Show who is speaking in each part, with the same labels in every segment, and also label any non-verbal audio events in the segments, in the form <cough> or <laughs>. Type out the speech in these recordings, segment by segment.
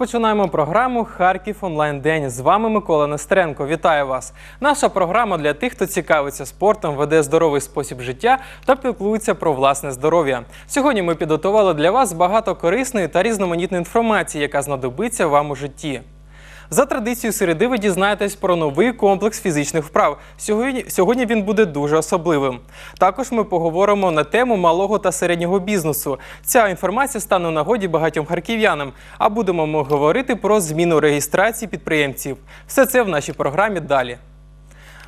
Speaker 1: Ми розпочинаємо програму Харків онлайн день. З вами Микола Нестеренко. Вітаю вас! Наша програма для тих, хто цікавиться спортом, веде здоровий спосіб життя та піклується про власне здоров'я. Сьогодні ми підготували для вас багато корисної та різноманітної інформації, яка знадобиться вам у житті. За традицією середи ви дізнаєтесь про новий комплекс фізичних вправ. Сьогодні, він буде дуже особливим. Також ми поговоримо на тему малого та середнього бізнесу. Ця інформація стане у нагоді багатьом харків'янам. А будемо ми говорити про зміну реєстрації підприємців. Все це в нашій програмі далі.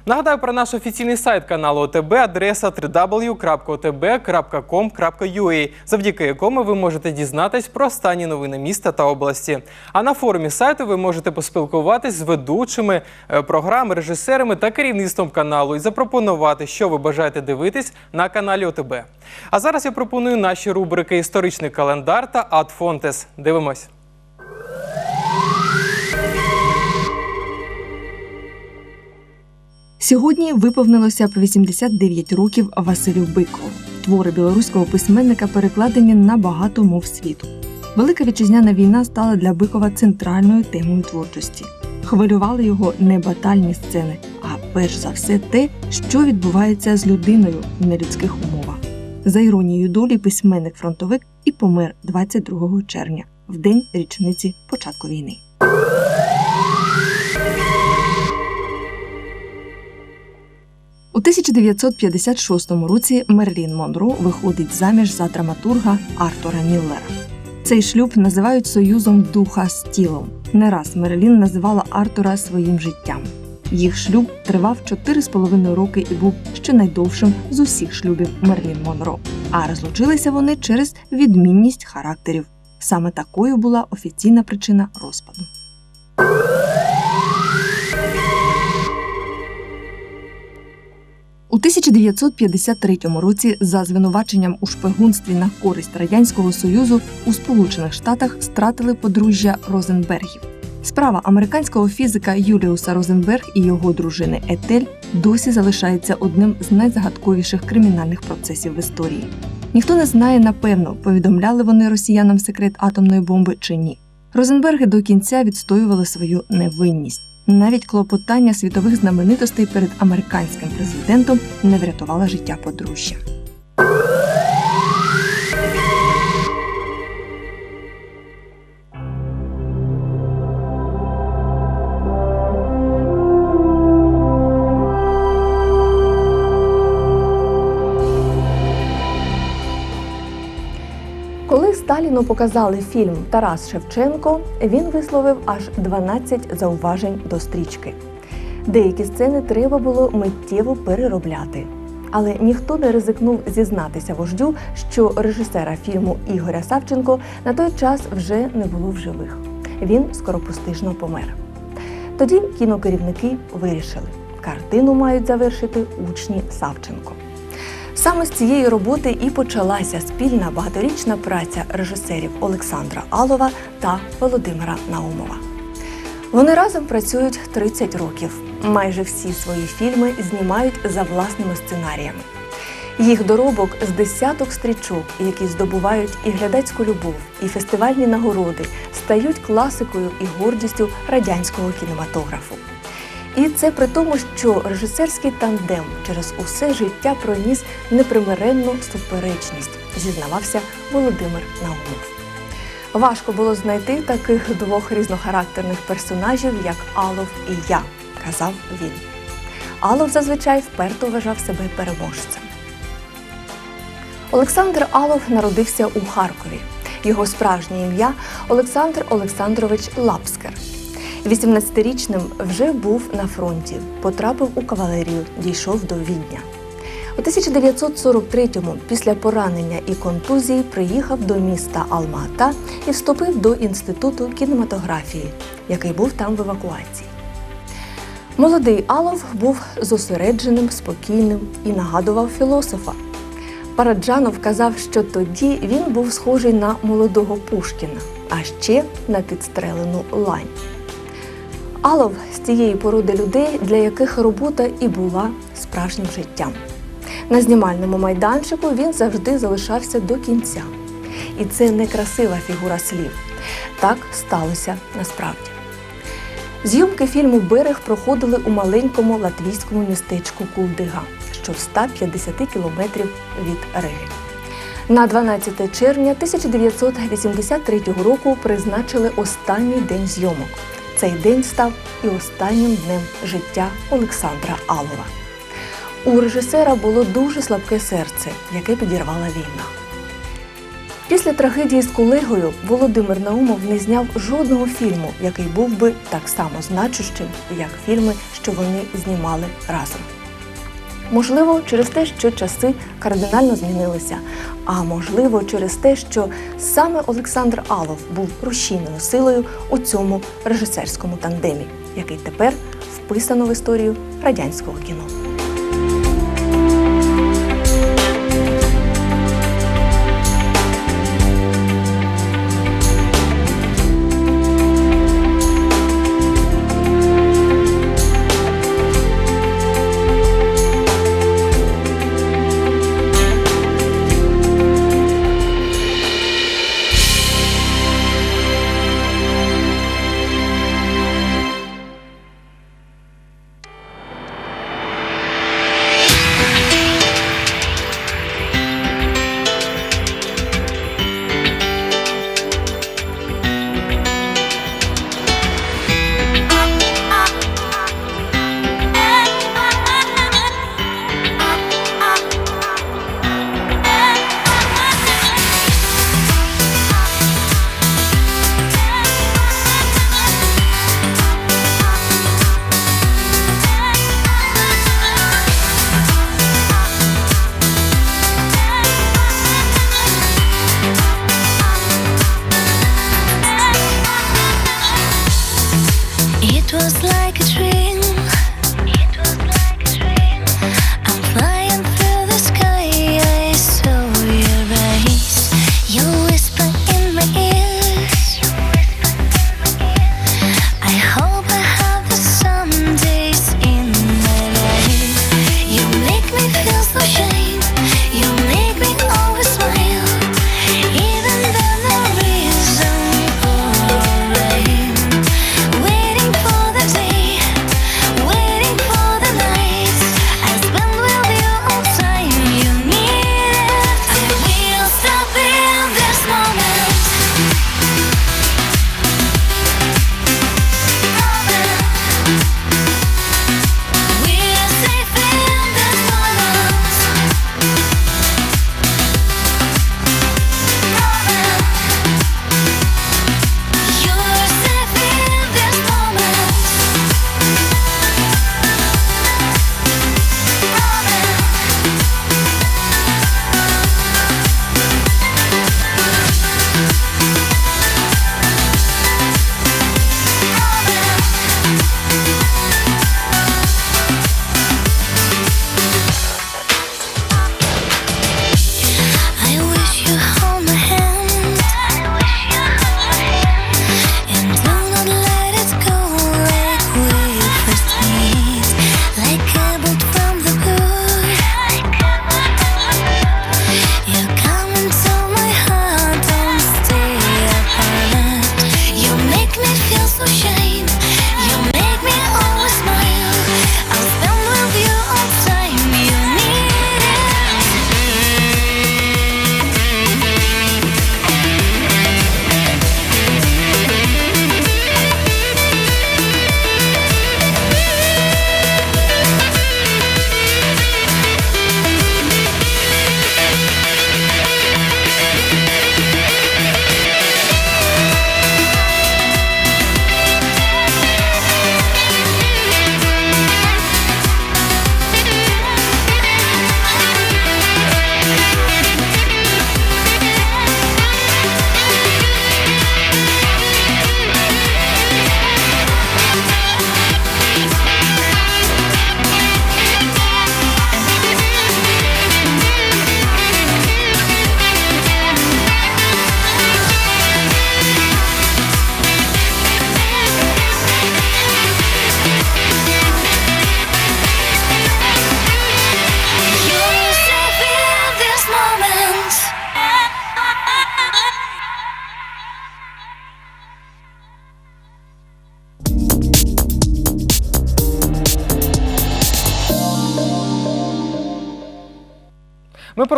Speaker 1: Нагадаю про наш офіційний сайт каналу ОТБ, адреса www.otb.com.ua, завдяки якому ви можете дізнатись про останні новини міста та області. А на форумі сайту ви можете поспілкуватись з ведучими е, програм, режисерами та керівництвом каналу і запропонувати, що ви бажаєте дивитись на каналі ОТБ. А зараз я пропоную наші рубрики Історичний календар та Ад Фонтес. Дивимось.
Speaker 2: Сьогодні виповнилося б 89 років Василю Бикову. Твори білоруського письменника перекладені на багато мов світу. Велика вітчизняна війна стала для Бикова центральною темою творчості. Хвилювали його не батальні сцени, а перш за все те, що відбувається з людиною в нелюдських умовах. За іронією долі, письменник-фронтовик і помер 22 червня, в день річниці початку війни. У 1956 році Мерлін Монро виходить заміж за драматурга Артура Міллера. Цей шлюб називають союзом духа з тілом. Не раз Мерлін називала Артура своїм життям. Їх шлюб тривав 4,5 роки і був ще найдовшим з усіх шлюбів Мерлін Монро. А розлучилися вони через відмінність характерів. Саме такою була офіційна причина розпаду. У 1953 році за звинуваченням у шпигунстві на користь радянського союзу у Сполучених Штатах стратили подружжя Розенбергів. Справа американського фізика Юліуса Розенберг і його дружини Етель досі залишається одним з найзагадковіших кримінальних процесів в історії. Ніхто не знає напевно, повідомляли вони росіянам секрет атомної бомби чи ні. Розенберги до кінця відстоювали свою невинність. Навіть клопотання світових знаменитостей перед американським президентом не врятувало життя подружжя. Коли показали фільм Тарас Шевченко, він висловив аж 12 зауважень до стрічки. Деякі сцени треба було миттєво переробляти. Але ніхто не ризикнув зізнатися вождю, що режисера фільму Ігоря Савченко на той час вже не було в живих. Він скоропостижно помер. Тоді кінокерівники вирішили, картину мають завершити учні Савченко. Саме з цієї роботи і почалася спільна багаторічна праця режисерів Олександра Алова та Володимира Наумова. Вони разом працюють 30 років. Майже всі свої фільми знімають за власними сценаріями. Їх доробок з десяток стрічок, які здобувають і глядацьку любов, і фестивальні нагороди, стають класикою і гордістю радянського кінематографу. І це при тому, що режисерський тандем через усе життя проніс непримиренну суперечність, зізнавався Володимир Наумов. Важко було знайти таких двох різнохарактерних персонажів, як Алов і я, казав він. Алов зазвичай вперто вважав себе переможцем. Олександр Алов народився у Харкові. Його справжнє ім'я Олександр Олександрович Лапскер. 18-річним вже був на фронті, потрапив у кавалерію, дійшов до Відня. У 1943-му, після поранення і контузії, приїхав до міста Алма-Ата і вступив до інституту кінематографії, який був там в евакуації. Молодий Алов був зосередженим, спокійним і нагадував філософа. Параджанов казав, що тоді він був схожий на молодого Пушкіна, а ще на підстрелену лань. Алов з тієї породи людей, для яких робота і була справжнім життям. На знімальному майданчику він завжди залишався до кінця. І це не красива фігура слів. Так сталося насправді. Зйомки фільму Берег проходили у маленькому латвійському містечку Кулдига, що в 150 кілометрів від Риги. На 12 червня 1983 року призначили останній день зйомок. Цей день став і останнім днем життя Олександра Алова. У режисера було дуже слабке серце, яке підірвала війна. Після трагедії з колегою Володимир Наумов не зняв жодного фільму, який був би так само значущим, як фільми, що вони знімали разом. Можливо, через те, що часи кардинально змінилися, а можливо, через те, що саме Олександр Алов був рушійною силою у цьому режисерському тандемі, який тепер вписано в історію радянського кіно.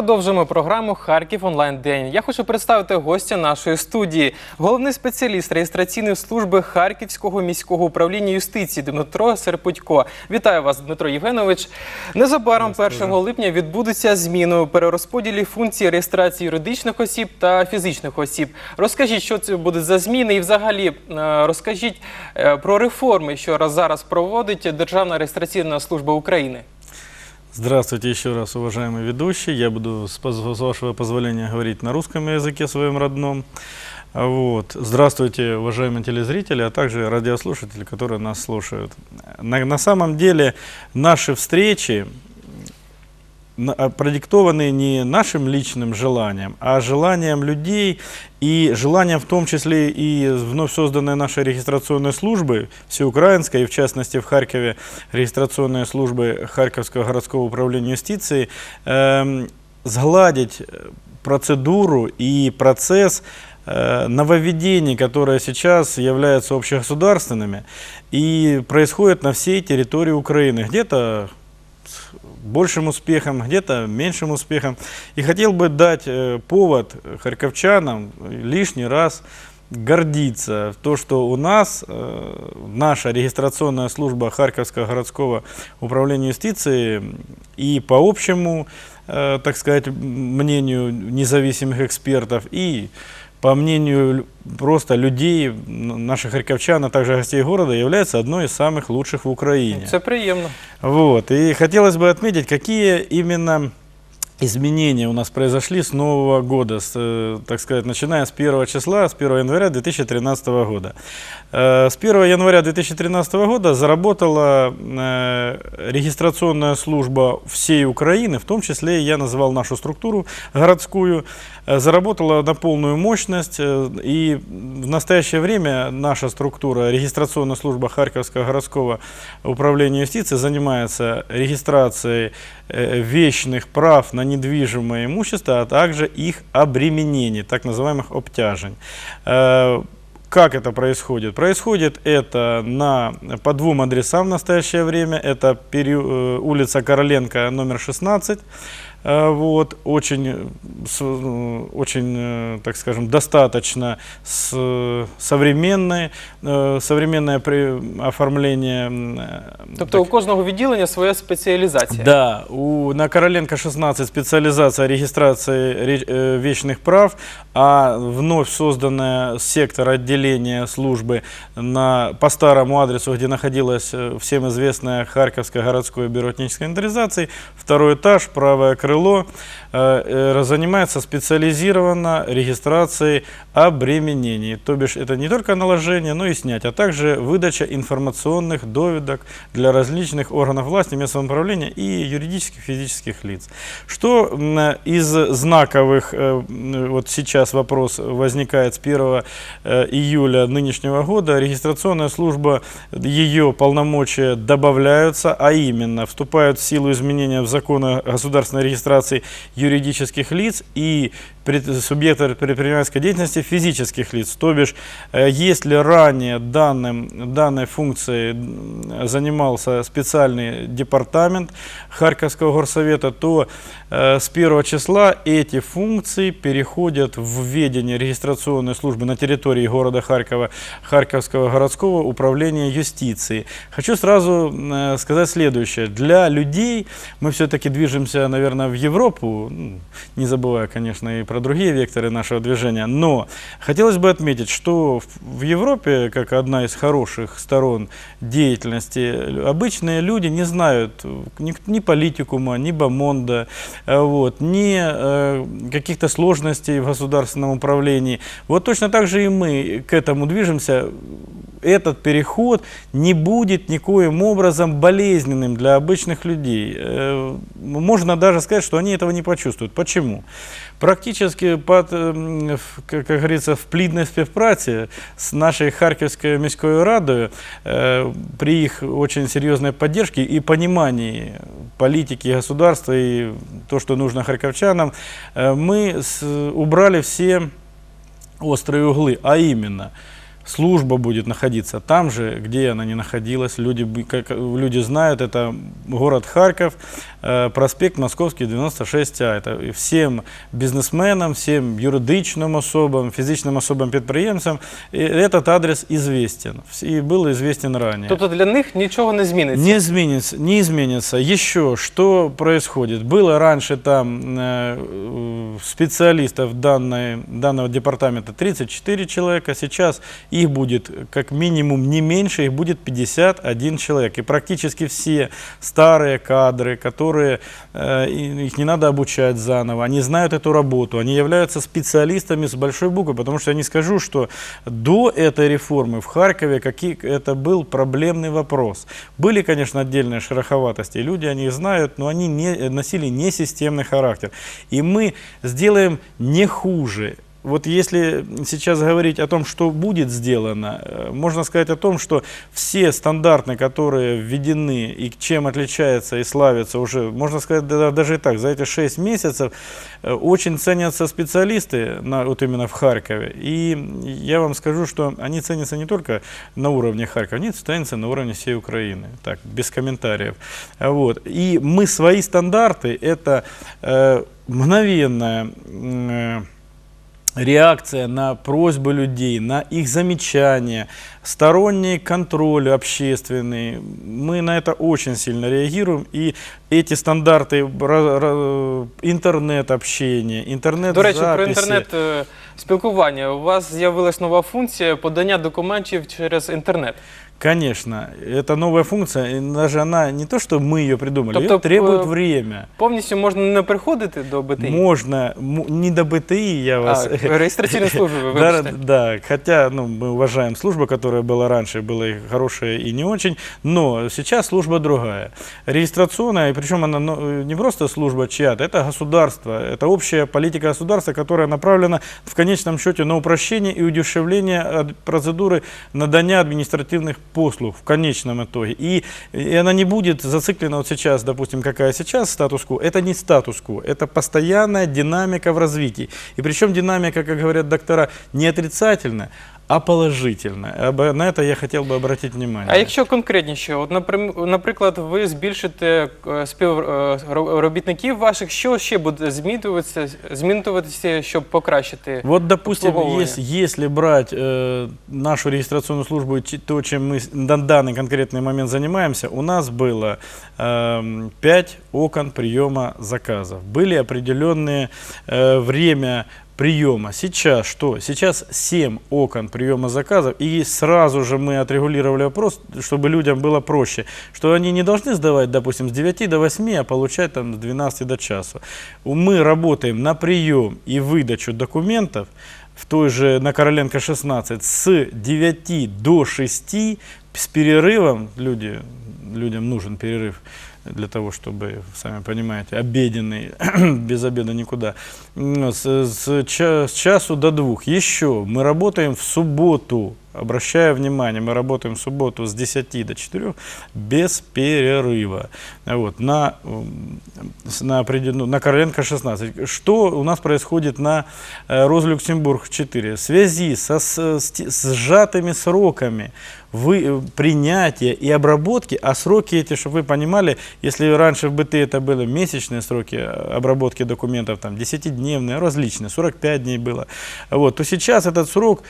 Speaker 1: Продовжуємо програму Харків онлайн день. Я хочу представити гостя нашої студії, головний спеціаліст реєстраційної служби Харківського міського управління юстиції Дмитро Серпутько. Вітаю вас, Дмитро Євгенович. Незабаром 1 липня відбудуться зміни у перерозподілі функцій реєстрації юридичних осіб та фізичних осіб. Розкажіть, що це буде за зміни, і взагалі е, розкажіть е, про реформи, що раз зараз проводить Державна реєстраційна служба України.
Speaker 3: Здравствуйте еще раз, уважаемый ведущий. Я буду, с поз- с вашего позволения, говорить на русском языке своем родном. А Вот. Здравствуйте, уважаемые телезрители, а также радиослушатели, которые нас слушают. На, на самом деле наши встречи на- а, продиктованы не нашим личным желанием, а желанием людей и желанием в том числе и вновь созданной нашей регистрационной службы, всеукраинской, и в частности в Харькове регистрационной службы Харьковского городского управления юстиции, эм, сгладить э, процедуру и процесс э, нововведений, которые сейчас являются общегосударственными и происходят на всей территории Украины. Где-то с большим успехом, где-то меньшим успехом. И хотел бы дать э, повод харьковчанам лишний раз гордиться в то, что у нас э, наша регистрационная служба Харьковского городского управления юстиции и по общему, э, так сказать, мнению независимых экспертов и по мнению просто людей, наших харьковчан, а также гостей города, является одной из самых лучших в Украине.
Speaker 1: Это приемно.
Speaker 3: Вот. И хотелось бы отметить, какие именно изменения у нас произошли с Нового года, с, э, так сказать, начиная с 1 числа, с 1 января 2013 года. Э, С 1 января 2013 года заработала э, регистрационная служба всей Украины, в том числе я называл нашу структуру городскую, заработала на полную мощность, и в настоящее время наша структура, регистрационная служба Харьковского городского управления юстиции занимается регистрацией вечных прав на недвижимое имущество, а также их обременений, так называемых обтяжень. Э, Как это происходит? Происходит это на, по двум адресам в настоящее время. Это э, улица Короленко, номер 16. Э, Вот, очень, э, с- э, очень, э, так скажем, достаточно с, э, современной, э, современное при- оформление. м, э,
Speaker 1: Тобто у кожного відділення своя спеціалізація.
Speaker 3: да, у, на Короленко 16 специализация регистрации ре- э, вечных прав, а вновь созданная сектор отделения службы на, по старому адресу, где находилось э, всем известное Харьковское городское бюро этнической инвентаризации, второй этаж, правое крыло, э, э, занимается специализированно регистрацией обременений. То бишь это не только наложение, но и снятие, а также выдача информационных доведок для различных органов власти, местного самоуправления и юридических физических лиц. Что из знаковых, э, вот сейчас вопрос возникает с 1 э, июля нынешнего года, регистрационная служба, ее полномочия добавляются, а именно вступают в силу изменения в закон о государственной регистрации юридических лиц и субъекта предпринимательской деятельности физических лиц. То бишь, э, если ранее данным, данной функцией занимался специальный департамент Харьковского горсовета, то э, с 1 числа эти функции переходят в ведение регистрационной службы на территории города Харькова, Харьковского городского управления юстиции. Хочу сразу э, сказать следующее. Для людей мы все-таки движемся, наверное, в Европу, ну, не забывая, конечно, и про другие векторы нашего движения, но хотелось бы отметить, что в- Европе, как одна из хороших сторон деятельности, обычные люди не знают ни, ни политикума, ни бомонда, э, вот, ни э, каких-то сложностей в государственном управлении. Вот точно так же и мы к этому движемся Этот переход не будет никоим образом болезненным для обычных людей. Э, Можно даже сказать, что они этого не почувствуют. Почему? Практически, под, ем, в- как как говорится, в плідній співпраці з нашей Харьковской міською радою, э, при их очень серьезной поддержке и понимании политики государства и то, что нужно харьковчанам, э, мы с- убрали все острые углы, а именно служба будет находиться там же, где она не находилась. Люди, бы- как, люди знают, это город Харьков, э, проспект Московский, 96А. Это и всем бизнесменам, всем юридичным особам, физичным особам підприємцям и этот адрес известен Вс- и был известен ранее.
Speaker 1: Тобто для них нічого не зміниться.
Speaker 3: Не изменится, не изменится. Еще что происходит? Было раньше там э, э, специалистов данной, данного департамента 34 человека, сейчас их будет как минимум не меньше, их будет 51 человек. И практически все старые кадры, которые э, их не надо обучать заново, они знают эту работу, они являются специалистами с большой буквы, потому что я не скажу, что до этой реформы в Харькове какие, это был проблемный вопрос. Были, конечно, отдельные шероховатости, люди о них знают, но они не, носили несистемный характер. И мы сделаем не хуже. Вот если сейчас говорить о том, что будет сделано, э, можно сказать о том, что все стандарты, которые введены и чем отличается и славится уже, можно сказать да- даже и так, за эти 6 месяцев э, очень ценятся специалисты на, вот именно в Харькове. И я вам скажу, что они ценятся не только на уровне Харькова, они ценятся на уровне всей Украины. Так, без комментариев. А Вот. И мы свои стандарты, это э, мгновенная м, э, реакция на просьбы людей, на их замечания, сторонний контроль общественный. Мы на это очень сильно реагируем. И эти стандарты ра- ра- интернет-общения, интернет
Speaker 1: До речі, про інтернет е, спілкування. У вас з'явилась нова функція подання документів через інтернет.
Speaker 3: Конечно, это новая функция, и даже она не то, что мы ее придумали, ее
Speaker 1: Тобто,
Speaker 3: требует
Speaker 1: э,
Speaker 3: время.
Speaker 1: Повністю можна не приходити до БТІ.
Speaker 3: Можно, м- не до БТИ я вас...
Speaker 1: А, реєстраційну службу, ви
Speaker 3: Да, <laughs>
Speaker 1: вибачте.
Speaker 3: да, хотя ну, мы уважаем службу, которая была раньше, была и хорошая, и не очень, но сейчас служба другая. Регистрационная, и причем она ну, не просто служба чья-то, это государство, это общая политика государства, которая направлена в конечном счете на упрощение и удешевление ад- процедуры надания административных послуг в конечном итоге. И, и она не будет зациклена вот сейчас, допустим, какая сейчас статус-кво. Это не статус-кво, это постоянная динамика в развитии. И причем динамика, как говорят доктора, не отрицательная, а положительная. Об- На это я хотел бы обратить внимание.
Speaker 1: А якщо конкретніше, от наприм- наприклад, ви збільшите е, співробітників ваших, що ще буде змінюватися, змінюватися, щоб покращити?
Speaker 3: Вот, допустим,
Speaker 1: обслуговывание.
Speaker 3: если, если брать э, нашу регистрационную службу, и чи- то, чем мы с- на данный конкретный момент занимаемся, у нас было эм, 5 окон приема заказов. Были определенные э, время приема. Сейчас что? Сейчас 7 окон приема заказов, и сразу же мы отрегулировали вопрос, чтобы людям было проще, что они не должны сдавать, допустим, с 9 до 8, а получать там с 12 до часу. Мы работаем на прием и выдачу документов в той же на Короленко 16 с 9 до 6 с перерывом, люди, людям нужен перерыв для того, чтобы, сами понимаете, обеденный, <clears throat> без обеда никуда, М, с, с ча- с часу до двух. Еще мы работаем в субботу, обращаю внимание, мы работаем в субботу с 10 до 4 без перерыва. Вот, на, на, определен- на Короленко 16. Что у нас происходит на э, Розлюксембург 4? В связи со, с, с сжатыми сроками вы, э, принятия и обработки, а сроки эти, чтобы вы понимали, если раньше в БТ это были месячные сроки э, обработки документов, там 10-дневные, различные, 45 дней было, вот, то сейчас этот срок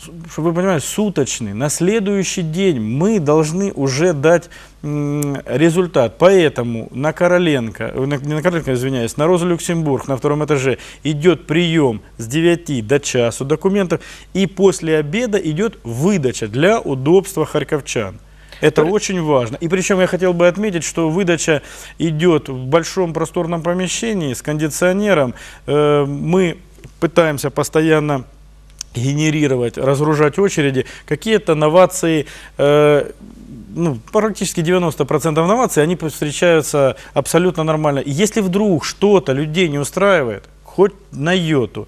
Speaker 3: чтобы вы понимали, суточный. На следующий день мы должны уже дать результат. Поэтому на Короленко, э, на, не на Короленко, извиняюсь, на Розу Люксембург на втором этаже идет прием с 9 до часу документов, и после обеда идет выдача для удобства харьковчан. Это очень важно. И причем я хотел бы отметить, что выдача идет в большом просторном помещении с кондиционером. Э, Мы пытаемся постоянно генерировать, разгружать очереди. Какие-то новации, э, ну, практически 90% новаций, они встречаются абсолютно нормально. Если вдруг что-то людей не устраивает, хоть на йоту,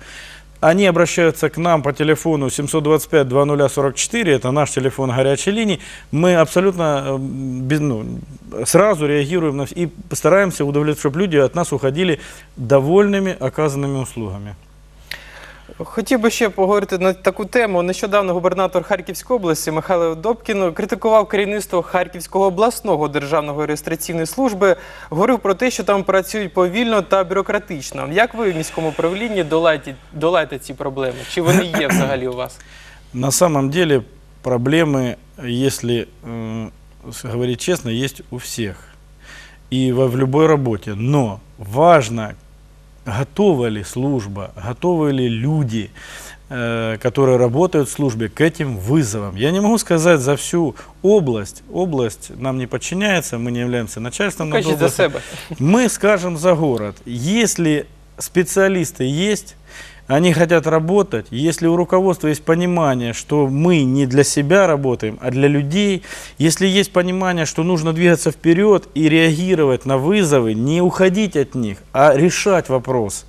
Speaker 3: они обращаются к нам по телефону 725-2044, это наш телефон горячей линии. Мы абсолютно э, без- ну, сразу реагируем на, и постараемся удовлетворить, чтобы люди от нас уходили довольными оказанными услугами.
Speaker 1: Хотів би ще поговорити на таку тему. Нещодавно губернатор Харківської області Михайло Добкін критикував керівництво Харківського обласного державного реєстраційної служби. Говорив про те, що там працюють повільно та бюрократично. Як ви в міському управлінні долаєте, ці проблеми? Чи вони є взагалі у вас?
Speaker 3: На самом деле проблемы, если э, честно, есть у. И во, в любой работе. Но важно, готова ли служба, готовы ли люди, э, которые работают в службе, к этим вызовам. Я не могу сказать за всю область. Область нам не подчиняется, мы не являемся начальством над
Speaker 1: Кажіть за себе.
Speaker 3: Мы скажем за город, если специалисты есть, они хотят работать, если у руководства есть понимание, что мы не для себя работаем, а для людей, если есть понимание, что нужно двигаться вперед и реагировать на вызовы, не уходить от них, а решать вопрос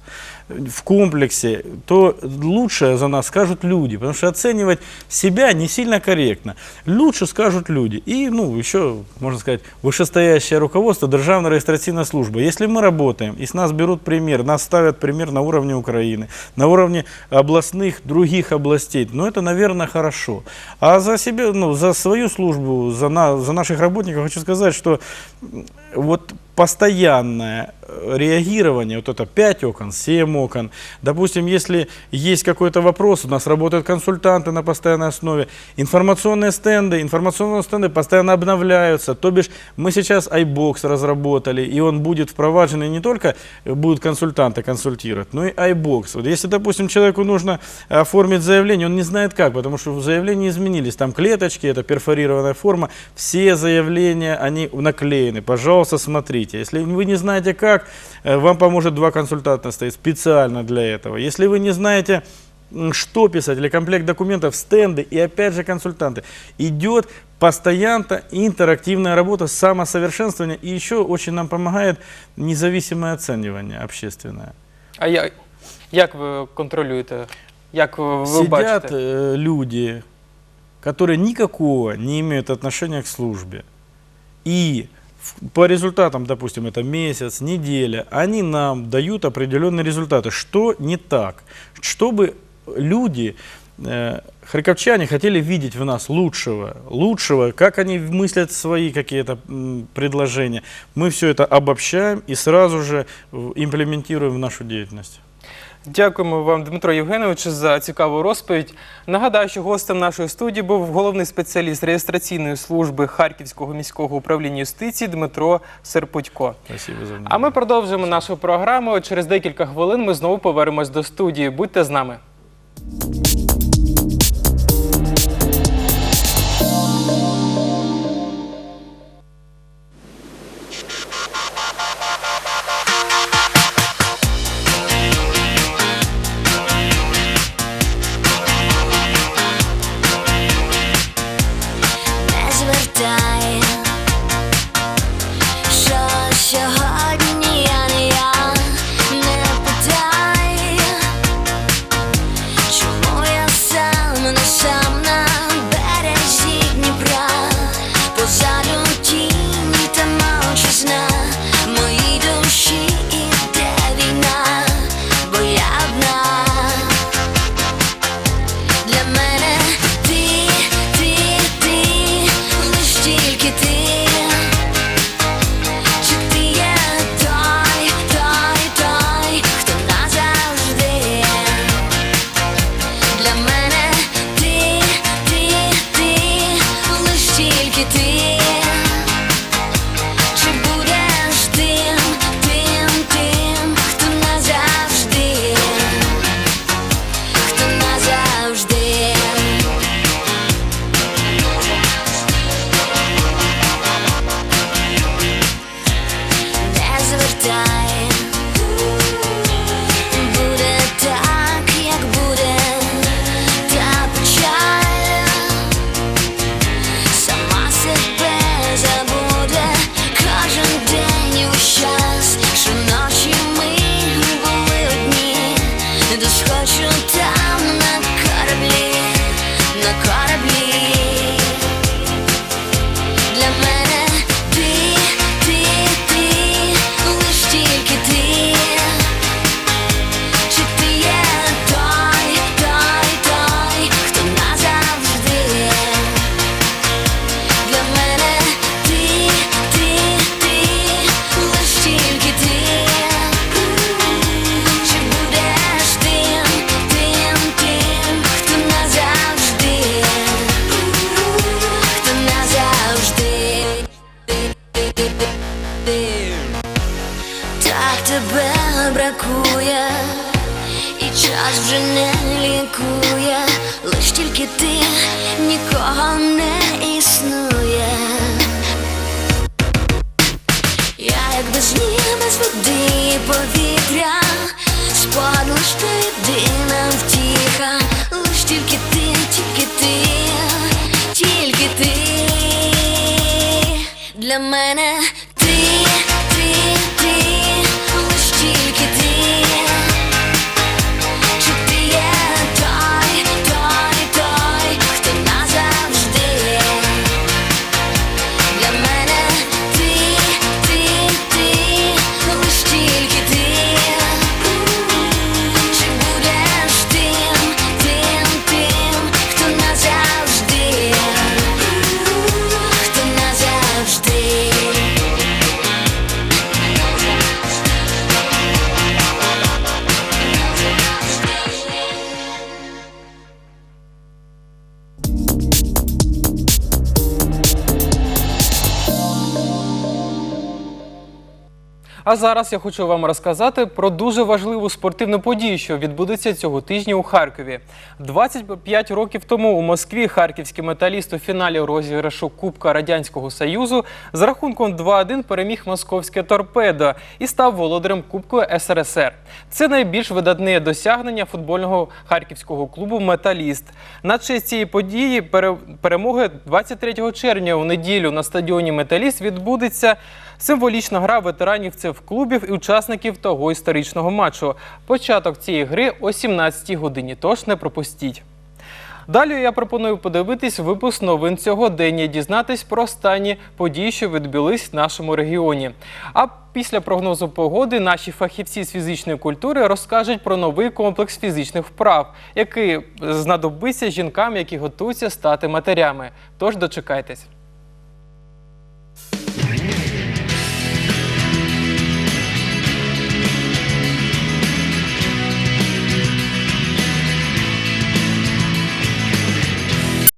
Speaker 3: в комплексе, то лучшее за нас скажут люди, потому что оценивать себя не сильно корректно. Лучше скажут люди. И, ну, еще, можно сказать, вышестоящее руководство Державной регистрационной службы. Если мы работаем, и с нас берут пример, нас ставят пример на уровне Украины, на уровне областных, других областей, ну, это, наверное, хорошо. А за себе, ну, за свою службу, за, на, за наших работников хочу сказать, что вот постоянное э, реагирование, вот это 5 окон, 7 окон, допустим, если есть какой-то вопрос, у нас работают консультанты на постоянной основе, информационные стенды, информационные стенды постоянно обновляются, то бишь мы сейчас iBox разработали, и он будет впроваджен, и не только будут консультанты консультировать, но и iBox. Вот если, допустим, человеку нужно оформить заявление, он не знает как, потому что в заявлении изменились, там клеточки, это перфорированная форма, все заявления, они наклеены, пожалуйста, смотрите. Если вы не знаете как, э, вам поможет два консультанта стоит специально для этого. Если вы не знаете, что писать или комплект документов, стенды и опять же консультанты. Идет постоянно интерактивная работа, самосовершенствование и еще очень нам помогает независимое оценивание общественное.
Speaker 1: А як ви контролюєте? Як ви, ви
Speaker 3: Сидят
Speaker 1: бачите?
Speaker 3: э, люди, которые никакого не имеют отношения к службе. И по результатам, допустим, это месяц, неделя, они нам дают определенные результаты. Что не так? Чтобы люди, э, харьковчане, хотели видеть в нас лучшего, лучшего, как они мыслят свои какие-то предложения. Мы все это обобщаем и сразу же имплементируем в нашу деятельность.
Speaker 1: Дякуємо вам, Дмитро Євгенович, за цікаву розповідь. Нагадаю, що гостем нашої студії був головний спеціаліст реєстраційної служби Харківського міського управління юстиції Дмитро Серпутько. А ми продовжимо нашу програму. Через декілька хвилин ми знову повернемось до студії. Будьте з нами.
Speaker 4: Тільки ти нікого не існує. Я як без ні, без води і повітря, спогад лиш ти єдина втіха, лиш тільки ти, тільки ти, тільки ти для мене
Speaker 1: А зараз я хочу вам розказати про дуже важливу спортивну подію, що відбудеться цього тижня у Харкові. 25 років тому у Москві харківський металіст у фіналі розіграшу Кубка Радянського Союзу з рахунком 2-1 переміг московське торпедо і став володарем Кубку СРСР. Це найбільш видатне досягнення футбольного харківського клубу Металіст. На честь цієї події пере- перемоги 23 червня у неділю на стадіоні Металіст відбудеться Символічна гра ветеранів цих клубів і учасників того історичного матчу. Початок цієї гри о 17-й годині, тож не пропустіть. Далі я пропоную подивитись випуск новин сьогодення, і дізнатись про останні події, що відбулись в нашому регіоні. А після прогнозу погоди наші фахівці з фізичної культури розкажуть про новий комплекс фізичних вправ, який знадобиться жінкам, які готуються стати матерями. Тож дочекайтесь.